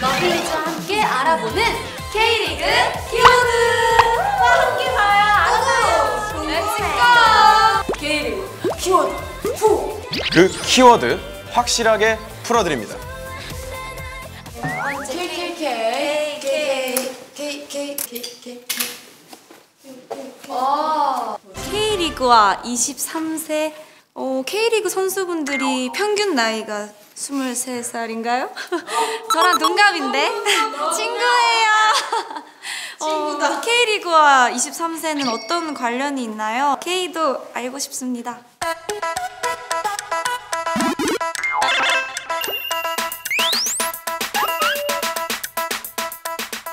러블리즈와 함께 알아보는 K리그 키워드! 와, 함께 봐요! 안 와요! 렛츠고! K리그 키워드 푸! 그 키워드 확실하게 풀어드립니다. KKK KKKKK K리그와 23세 어, K리그 선수분들이 평균 나이가 23살인가요? 저랑 동갑인데 친구예요. 친구다. K리그와 23세는 어떤 관련이 있나요? K도 알고 싶습니다.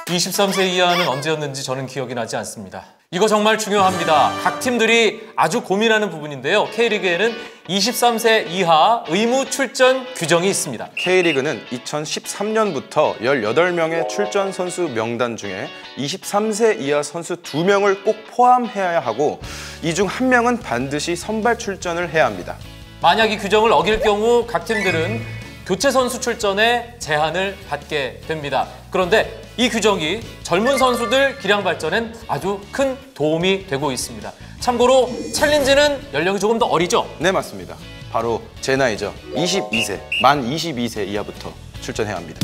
23세 이하는 언제였는지 저는 기억이 나지 않습니다. 이거 정말 중요합니다. 각 팀들이 아주 고민하는 부분인데요. K리그에는 23세 이하 의무 출전 규정이 있습니다. K리그는 2013년부터 18명의 출전 선수 명단 중에 23세 이하 선수 2명을 꼭 포함해야 하고 이중한 명은 반드시 선발 출전을 해야 합니다. 만약 이 규정을 어길 경우 각 팀들은 교체 선수 출전에 제한을 받게 됩니다. 그런데 이 규정이 젊은 선수들 기량 발전엔 아주 큰 도움이 되고 있습니다. 참고로 챌린지는 연령이 조금 더 어리죠? 네, 맞습니다. 바로 제 나이죠. 22세, 만 22세 이하부터 출전해야 합니다.